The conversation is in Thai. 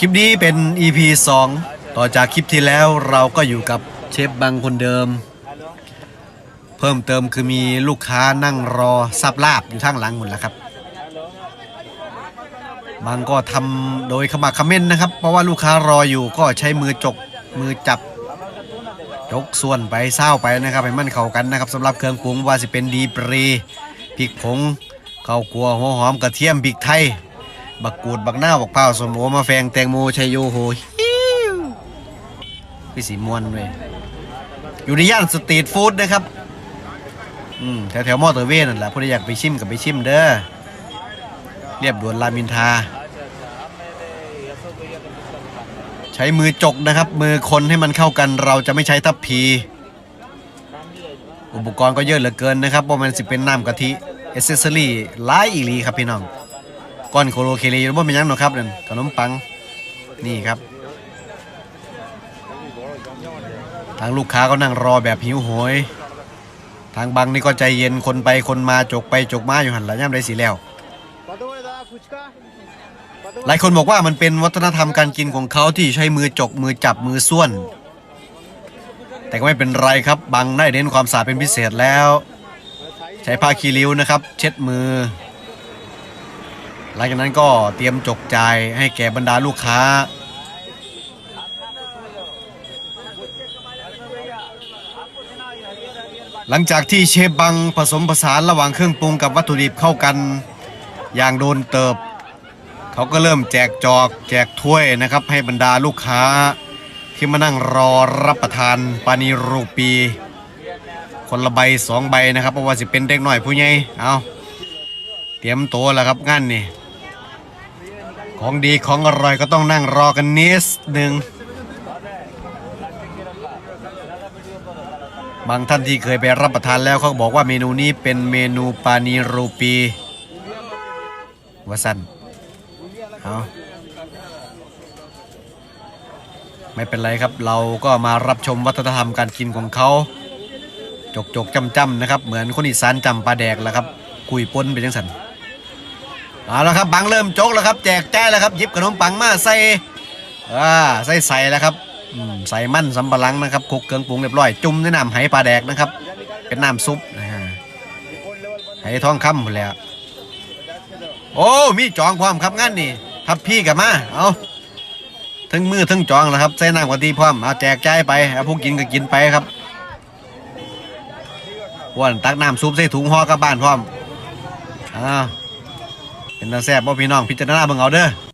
คลิปนี้เป็น EP 2 ต่อจากคลิปที่แล้วเราก็อยู่กับเชฟบังคนเดิม เพิ่มเติมคือมีลูกค้านั่งรอซับลาบอยู่ทางหลังหมดแล้วครับบางก็ทำโดยขมักขม้นนะครับ เพราะว่าลูกค้ารออยู่ก็ใช้มือจกมือจับจกส่วนไปเศร้าไปนะครับให้มันเข้ากันนะครับสำหรับเครื่องปรุงว่าสิเป็นดีปรีพริกผงข้าวคั่วหัวหอมกระเทียมพริกไทย บักกูดบักหน้าบักเผาสมโอมาแฟงแตงโมชัยโยโหฮิวพี่สีมวนเว้ยอยู่ในย่านสตรีทฟู้ดนะครับอืมแถวแถวมอเตอร์เวย์นั่นแหละผู้ใดอยากไปชิมกับไปชิมเด้อเรียบด่วนรามินทา ใช้มือจกนะครับ มือคนให้มันเข้ากันเราจะไม่ใช้ทัพพี อุปกรณ์ก็เยอะเหลือเกินนะครับเพราะมันสิเป็นน้ำกะทิเอเซสซอรี่หลายอีลีครับพี่น้อง ก้อนโคโลเคเลว่าเป็นยังหรอกครับนั่นขนมปังนี่ครับ ทางลูกค้าก็นั่งรอแบบหิวโหย ทางบังนี่ก็ใจเย็นคนไปคนมาจกไปจกมาอยู่หันหละย่ำได้สีแล้ว หลายคนบอกว่ามันเป็นวัฒนธรรมการกินของเขาที่ใช้มือจกมือจับมือส่วน แต่ก็ไม่เป็นไรครับบังได้เน้นความสะอาดเป็นพิเศษแล้ว ใช้ผ้าคีริ้วนะครับ เช็ดมือ หลังจากนั้นก็เตรียมจกจ่ายให้แก่บรรดาลูกค้า หลังจากที่เชฟบังผสมผสานระหว่างเครื่องปรุงกับวัตถุดิบเข้ากัน อย่างโดนเติบ เขาก็เริ่มแจกจอกแจกถ้วยนะครับ ให้บรรดาลูกค้าที่มานั่งรอรับประทานปานีรูปี คนละใบสองใบนะครับเพราะว่าสิเป็นเด็กหน่อยผู้ใหญ่เอาเตรียมตัวแล้วครับงานนี่ ของดีของอร่อยก็ต้องนั่งรอกันนิดหนึ่งบางท่านที่เคยไปรับประทานแล้วเขาบอกว่าเมนูนี้เป็นเมนูปานีรูปีวาสันเอาไม่เป็นไรครับเราก็มารับชมวัฒนธรรมการกินของเขาจกจกจำจำนะครับ เหมือนคนอีสานจำปลาแดกแล้วครับ กุยป้นเป็นจังสัน เอาแล้วครับบังเริ่มโจกแล้วครับ แจกแจ่ายแล้วครับยิบขนมปังมาใส่อ่าใส่ใส่แล้วครับใส่มันสำปะหลังนะครับคลุกเครื่องปรุงเรียบร้อยจุ่มในน้ำไหปลาแดกนะครับ เป็นน้ำซุปนะฮะไหทองคำหมดแล้วโอ้มีจองความครับงั้นนี่ทับพี่กับมาเอาทั้งมือทั้งจองแล้วครับใส่น้ำกะทิพร้อมเอาแจกจ่ายไปเอาผู้กินก็กินไปครับอ้วนตักน้ำซุปใส่ถุงห่อกลับบ้านพร้อมอ้าว เป็นตาแซ่บบ่พี่น้องพิจารณาเบิ่งเอาเด้อ